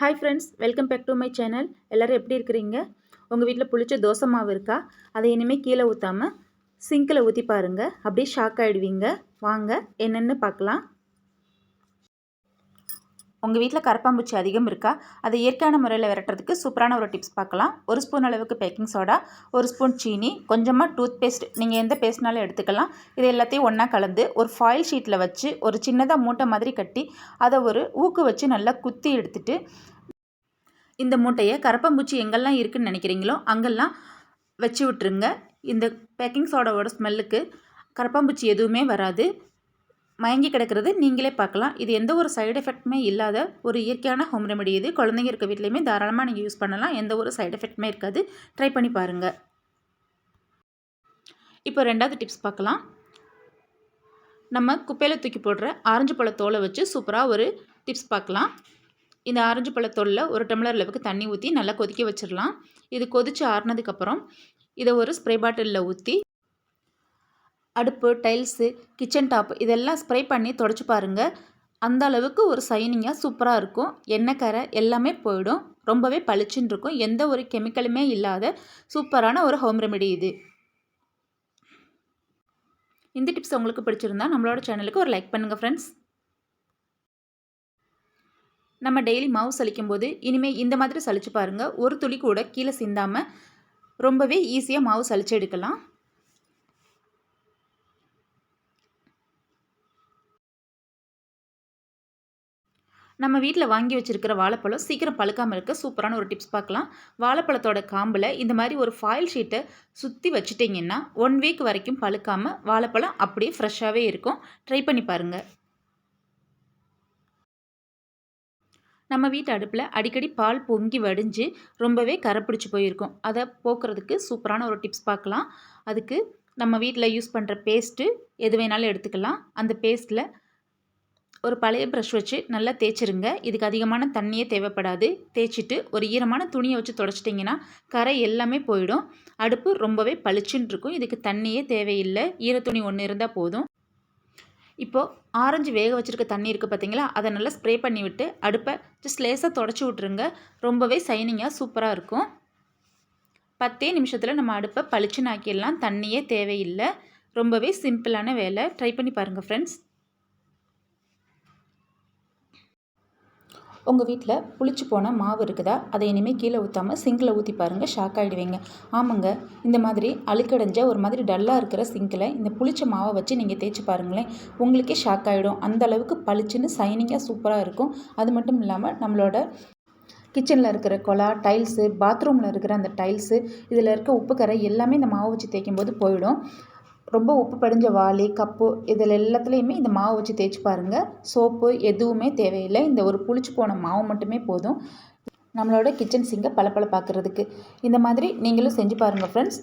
Hi friends welcome back to my channel எல்லோரும் எப்படி இருக்கிறீங்க? உங்கள் வீட்டில் புளிச்ச தோசை மாவு இருக்கா? அதை இனிமேல் கீழே ஊற்றாமல் சிங்கில் ஊற்றி பாருங்கள் அப்படியே ஷாக் ஆகிடுவீங்க வாங்க என்னென்னு பார்க்கலாம். உங்கள் வீட்டில் கரப்பாம்பூச்சி அதிகம் இருக்கா? அதை இயற்கையான முறையில் விரட்டுறதுக்கு சூப்பரான ஒரு டிப்ஸ் பார்க்கலாம். ஒரு ஸ்பூன் அளவுக்கு பேக்கிங் சோடா ஒரு ஸ்பூன் சீனி கொஞ்சமாக டூத் பேஸ்ட் நீங்கள் எந்த பேஸ்ட்னாலும் எடுத்துக்கலாம். இது எல்லாத்தையும் ஒன்றா கலந்து ஒரு ஃபாயில் ஷீட்டில் வச்சு ஒரு சின்னதாக மூட்டை மாதிரி கட்டி அதை ஒரு ஊக்கு வச்சு நல்லா குத்தி எடுத்துட்டு இந்த மூட்டையை கரப்பாம்பூச்சி எங்கெல்லாம் இருக்குதுன்னு நினைக்கிறீங்களோ அங்கெல்லாம் வச்சு விட்டுருங்க. இந்த பேக்கிங் சோடாவோட ஸ்மெல்லுக்கு கரப்பாம்பூச்சி எதுவுமே வராது. மயங்கி கிடக்கிறது நீங்களே பார்க்கலாம். இது எந்த ஒரு சைடு எஃபெக்ட்டுமே இல்லாத ஒரு இயற்கையான ஹோம் ரெமெடி இது குழந்தைங்க இருக்க வீட்லேயுமே தாராளமாக நீங்கள் யூஸ் பண்ணலாம். எந்த ஒரு சைடு எஃபெக்ட்டுமே இருக்காது. ட்ரை பண்ணி பாருங்கள் இப்போ ரெண்டாவது டிப்ஸ் பார்க்கலாம். நம்ம குப்பையில் தூக்கி போடுற ஆரஞ்சு பழ தோலை வச்சு சூப்பராக ஒரு டிப்ஸ் பார்க்கலாம். இந்த ஆரஞ்சு பழத்தோலில் ஒரு டம்ளர் அளவுக்கு தண்ணி ஊற்றி நல்லா கொதிக்க வச்சிடலாம் இது கொதித்து ஆறுனதுக்கப்புறம் இதை ஒரு ஸ்ப்ரே பாட்டிலில் ஊற்றி அடுப்பு டைல்ஸு கிச்சன் டாப் இதெல்லாம் ஸ்ப்ரே பண்ணி தொடச்சி பாருங்கள் அந்த அளவுக்கு ஒரு சைனிங்காக சூப்பராக இருக்கும். எண்ணெய் கரை எல்லாமே போயிடும். ரொம்பவே பளிச்சுன்னு இருக்கும். எந்த ஒரு கெமிக்கலுமே இல்லாத சூப்பரான ஒரு ஹோம் ரெமெடி இது. இந்த டிப்ஸ் உங்களுக்கு பிடிச்சிருந்தா நம்மளோட சேனலுக்கு ஒரு லைக் பண்ணுங்கள் ஃப்ரெண்ட்ஸ் நம்ம டெய்லி மாவு சலிக்கும் போது இனிமேல் இந்த மாதிரி சலிச்சு பாருங்கள் ஒரு துளி கூட கீழே சிந்தாமல் ரொம்பவே ஈஸியாக மாவு சலிச்சு எடுக்கலாம். நம்ம வீட்டில் வாங்கி வச்சுருக்கிற வாழைப்பழம் சீக்கிரம் பழுக்காமல் இருக்க சூப்பரான ஒரு டிப்ஸ் பார்க்கலாம் வாழைப்பழத்தோட காம்பில் இந்த மாதிரி ஒரு ஃபாயில் ஷீட்டை சுற்றி வச்சுட்டிங்கன்னா ஒன் வீக் வரைக்கும் பழுக்காமல் வாழைப்பழம் அப்படியே ஃப்ரெஷ்ஷாகவே இருக்கும். ட்ரை பண்ணி பாருங்கள் நம்ம வீட்டு அடுப்பில் அடிக்கடி பால் பொங்கி வடிஞ்சு ரொம்பவே கரைப்பிடிச்சி போயிருக்கும். அதை போக்குறதுக்கு சூப்பரான ஒரு டிப்ஸ் பார்க்கலாம் அதுக்கு நம்ம வீட்டில் யூஸ் பண்ணுற பேஸ்ட்டு எது வேணாலும் எடுத்துக்கலாம். அந்த பேஸ்ட்டில் ஒரு பழைய ப்ரஷ் வச்சு நல்லா தேய்ச்சிருங்க. இதுக்கு அதிகமான தண்ணியே தேவைப்படாது. தேய்ச்சிட்டு ஒரு ஈரமான துணியை வச்சு தொடச்சிட்டிங்கன்னா கரை எல்லாமே போயிடும். அடுப்பு ரொம்பவே பளிச்சுன்னு இருக்கும். இதுக்கு தண்ணியே தேவையில்லை. ஈரத்துணி ஒன்று இருந்தால் போதும். இப்போது ஆரஞ்சு வேக வச்சுருக்க தண்ணி இருக்குது பார்த்தீங்களா அதை நல்லா ஸ்ப்ரே பண்ணி விட்டு அடுப்பை ஜஸ்ட் லேசாக தொடச்சி விட்ருங்க ரொம்பவே சைனிங்காக சூப்பராக இருக்கும். பத்தே நிமிஷத்தில் நம்ம அடுப்பை பளிச்சுன்னு ஆக்கிடலாம். தண்ணியே தேவையில்லை. ரொம்பவே சிம்பிளான வேலை. ட்ரை பண்ணி பாருங்கள் ஃப்ரெண்ட்ஸ் உங்கள் வீட்டில் புளிச்சு போன மாவு இருக்குதா? அதை இனிமேல் கீழே ஊற்றாமல் சிங்கில் ஊற்றி பாருங்கள் ஷாக் ஆகிடுவீங்க ஆமாங்க இந்த மாதிரி அழுக்கடைஞ்ச ஒரு மாதிரி டல்லாக இருக்கிற சிங்கில் இந்த புளிச்ச மாவை வச்சு நீங்கள் தேய்ச்சி பாருங்களேன் உங்களுக்கே ஷாக் ஆகிடும் அந்த அளவுக்கு பளிச்சுன்னு சைனிங்காக சூப்பராக இருக்கும். அது மட்டும் இல்லாமல் நம்மளோட கிச்சனில் இருக்கிற கொலா டைல்ஸு பாத்ரூமில் இருக்கிற அந்த டைல்ஸு இதில் இருக்க உப்பு கரை எல்லாமே இந்த மாவு வச்சு தேய்க்கும் போது போயிடும். ரொம்ப உப்பு படிஞ்ச வாளி கப்பு இதில் எல்லாத்துலேயுமே இந்த மாவு வச்சு தேய்ச்சி பாருங்கள் சோப்பு எதுவுமே தேவையில்லை. இந்த ஒரு புளிச்சு போன மாவு மட்டுமே போதும். நம்மளோட கிச்சன் சிங்கை பளபள பார்க்குறதுக்கு. இந்த மாதிரி நீங்களும் செஞ்சு பாருங்கள் ஃப்ரெண்ட்ஸ்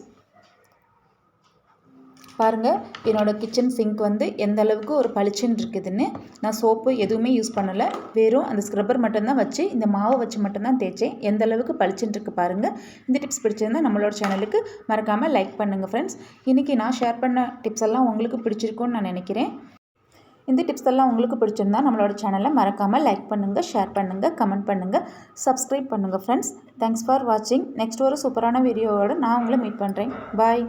பாருங்கள் என்னோடய கிச்சன் சிங்க் வந்து எந்த அளவுக்கு ஒரு பளிச்சுன்னு இருக்குதுன்னு நான் சோப்பு எதுவுமே யூஸ் பண்ணலை. வெறும் அந்த ஸ்க்ரப்பர் மட்டும்தான் வச்சு இந்த மாவை வச்சு மட்டும்தான் தேய்ச்சேன். எந்த அளவுக்கு பளிச்சுன்னு இருக்குது பாருங்கள் இந்த டிப்ஸ் பிடிச்சிருந்தா நம்மளோட சேனலுக்கு மறக்காமல் லைக் பண்ணுங்கள் ஃப்ரெண்ட்ஸ் இன்றைக்கி நான் ஷேர் பண்ண டிப்ஸ் எல்லாம் உங்களுக்கு பிடிச்சிருக்கும்னு நான் நினைக்கிறேன். இந்த டிப்ஸ் எல்லாம் உங்களுக்கு பிடிச்சிருந்தா நம்மளோட சேனலை மறக்காமல் லைக் பண்ணுங்கள் ஷேர் பண்ணுங்கள் கமெண்ட் பண்ணுங்கள் சப்ஸ்கிரைப் பண்ணுங்கள் ஃப்ரெண்ட்ஸ் தேங்க்ஸ் ஃபார் வாட்சிங் நெக்ஸ்ட் ஒரு சூப்பரான வீடியோவோடு நான் உங்களை மீட் பண்ணுறேன் பாய்